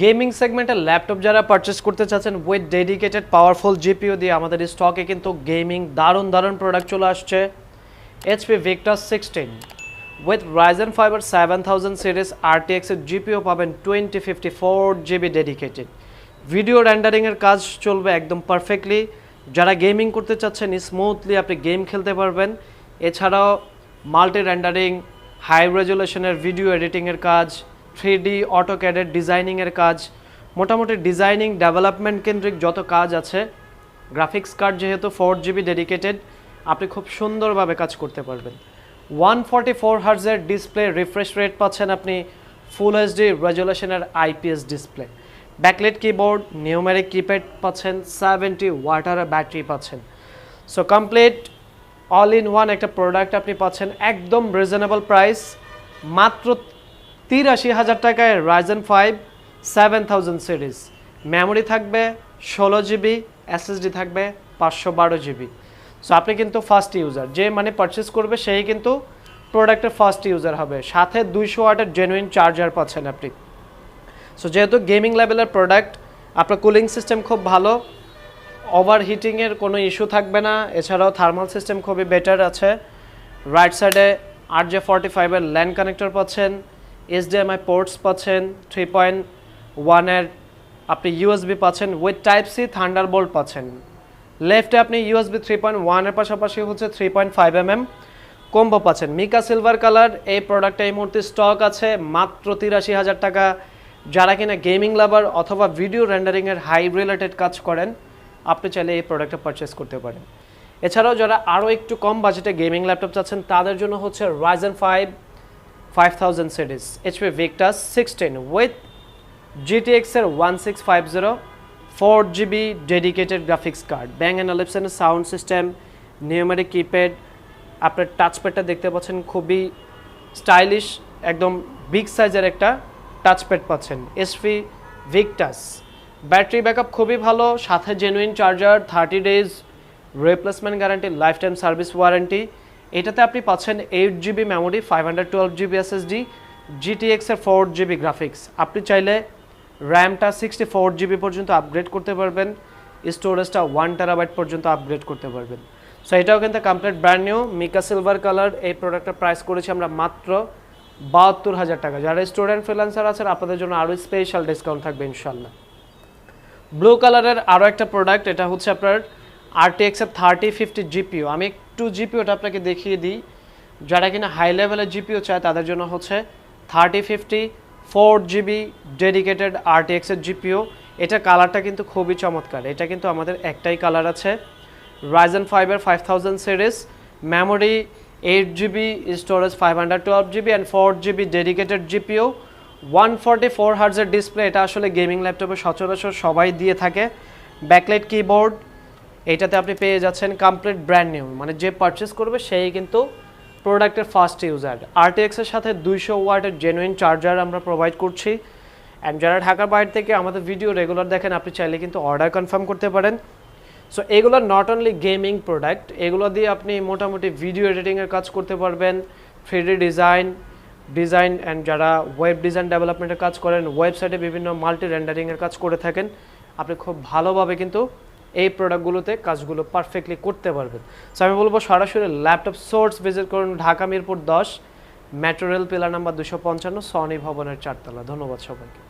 Gaming সেগমেন্টের laptop যারা purchase করতে চাচ্ছেন উইথ ডেডিকেটেড পাওয়ারফুল জিপিও দিয়ে আমাদের স্টকে কিন্তু গেমিং দারুণ দারুণ প্রোডাক্ট চলে আসছে। HP Victus sixteen with Ryzen five seven thousand series আরটিএক্সের GPU পাবেন twenty fifty four GB dedicated video র্যান্ডারিংয়ের কাজ চলবে একদম পারফেক্টলি যারা গেমিং করতে চাচ্ছেন স্মুথলি আপনি গেম খেলতে পারবেন। এছাড়াও মাল্টি র্যান্ডারিং হাই রেজুলেশনের ভিডিও এডিটিংয়ের কাজ থ্রি ডি অটোক্যাডের ডিজাইনিংয়ের কাজ, মোটামুটি ডিজাইনিং ডেভেলপমেন্ট কেন্দ্রিক যত কাজ আছে গ্রাফিক্স কার্ড যেহেতু ফোর জিবি ডেডিকেটেড আপনি খুব সুন্দরভাবে কাজ করতে পারবেন। ওয়ান ফর্টি ফোর হার্জের ডিসপ্লে রিফ্রেশ রেট পাচ্ছেন আপনি full HD রেজুলেশনের IPS display backlit keyboard numeric keypad পাচ্ছেন সেভেন্টি ওয়াটার ব্যাটারি পাচ্ছেন। So complete all in one একটা প্রোডাক্ট আপনি পাচ্ছেন, একদম রিজনেবল প্রাইস মাত্র তিরাশি হাজার টাকায় Ryzen five seven thousand series memory থাকবে ষোলো জিবি এসএসডি থাকবে পাঁচশো বারো জিবি সো আপনি কিন্তু ফার্স্ট ইউজার যে মানে পারচেস করবে, সেই কিন্তু প্রোডাক্টের ফার্স্ট ইউজার হবে। সাথে দুইশো ওয়াটের জেনুইন চার্জার পাচ্ছেন আপনি। সো যেহেতু গেমিং লেভেলের প্রোডাক্ট আপনার কুলিং সিস্টেম খুব ভালো ওভার হিটিংয়ের কোনো ইস্যু থাকবে না। এছাড়াও থার্মাল সিস্টেম খুবই বেটার আছে। রাইট সাইডে আর জে ফর্টি ফাইভের ল্যান্ড কানেক্টর পাচ্ছেন। এইচডিএমআই পোর্টস পাচ্ছেন থ্রি পয়েন্ট ওয়ানের আপনি ইউএসবি পাচ্ছেন with type C thunderbolt পাচ্ছেন লেফটে আপনি ইউএসবি থ্রি পয়েন্ট ওয়ানের পাশাপাশি হচ্ছে three point five M M combo পাচ্ছেন। মিকা সিলভার কালার এই প্রোডাক্টটা এই মুহূর্তে স্টক আছে মাত্র তিরাশি হাজার টাকা। যারা কিনা গেমিং লাভার অথবা ভিডিও রেন্ডারিংয়ের হাই রিলেটেড কাজ করেন, আপনি চাইলে এই প্রোডাক্টটা পারচেস করতে পারেন। এছাড়াও যারা আরও একটু কম বাজেটে গেমিং ল্যাপটপ চাচ্ছেন, তাদের জন্য হচ্ছে Ryzen five five thousand series HP Victus sixteen with জিটিএক্সের one six five zero four GB dedicated graphics card Bang and অলিপসনের sound system numeric keypad আপনার টাচপ্যাডটা দেখতে পাচ্ছেন, খুবই স্টাইলিশ একদম বিগ সাইজের একটা টাচপ্যাড পাচ্ছেন। এসপি ভিক্টাস ব্যাটারি ব্যাকআপ খুবই ভালো, সাথে genuine charger thirty days replacement guarantee life time service warranty এটাতে আপনি পাচ্ছেন eight GB memory five hundred twelve GB SSD জিটিএক্সের four GB graphics আপনি চাইলে র্যামটা সিক্সটি ফোর জিবি পর্যন্ত আপগ্রেড করতে পারবেন স্টোরেজটা ওয়ান টেরাবাইট পর্যন্ত আপগ্রেড করতে পারবেন। সো এটাও কিন্তু complete brand new mica silver colour এই প্রোডাক্টের প্রাইস করেছি আমরা মাত্র বাহাত্তর হাজার টাকা। যারা স্টুডেন্ট ফ্রিল্যান্সার আছেন, আপনাদের জন্য আরও স্পেশাল ডিসকাউন্ট থাকবে ইনশাল্লাহ ব্লু কালারের আরও একটা প্রোডাক্ট এটা হচ্ছে আপনার আরটিএক্স এর থার্টি ফিফটি জিপিও আমি একটু জিপিওটা আপনাকে দেখিয়ে দিই। যারা কিনা হাই লেভেলের জিপিও চায়, তাদের জন্য হচ্ছে thirty fifty four GB dedicated RTX এর জিপিও এটা কালারটা কিন্তু খুবই চমৎকার। এটা কিন্তু আমাদের একটাই কালার আছে। রাইজেন ফাইভের five thousand series memory eight GB storage five hundred twelve GB and four GB dedicated GPU one forty four হার্জের display এটা আসলে গেমিং ল্যাপটপে সচরাচর সবাই দিয়ে থাকে। ব্যাকলাইট কিবোর্ড এইটাতে আপনি পেয়ে যাচ্ছেন কমপ্লিট ব্র্যান্ড নিউ মানে যে পারচেস করবে সেই কিন্তু প্রোডাক্টের ফার্স্ট ইউজার আরটিএক্সের সাথে দুইশো ওয়াটের জেনুইন চার্জার আমরা প্রোভাইড করছি। অ্যান্ড যারা ঢাকার বাইরে থেকে আমাদের ভিডিও রেগুলার দেখেন, আপনি চাইলে কিন্তু অর্ডার কনফার্ম করতে পারেন। সো এগুলো নট অনলি গেমিং প্রোডাক্ট এগুলো দিয়ে আপনি মোটামুটি ভিডিও এডিটিংয়ের কাজ করতে পারবেন থ্রি ডিজাইন ডিজাইন অ্যান্ড যারা ওয়েব ডিজাইন ডেভেলপমেন্টের কাজ করেন ওয়েবসাইটে বিভিন্ন মাল্টি রেন্ডারিংয়ের কাজ করে থাকেন, আপনি খুব ভালোভাবে কিন্তু এই প্রোডাক্টগুলোতে কাজগুলো পারফেক্টলি করতে পারবেন। সো আমি বলব সরাসরি ল্যাপটপ সোর্স ভিজিট করুন, ঢাকা মিরপুর দশ মেট্রো রেল পিলার নাম্বার দুশো পঞ্চান্ন সনি ভবনের চারতলা। ধন্যবাদ সবাইকে।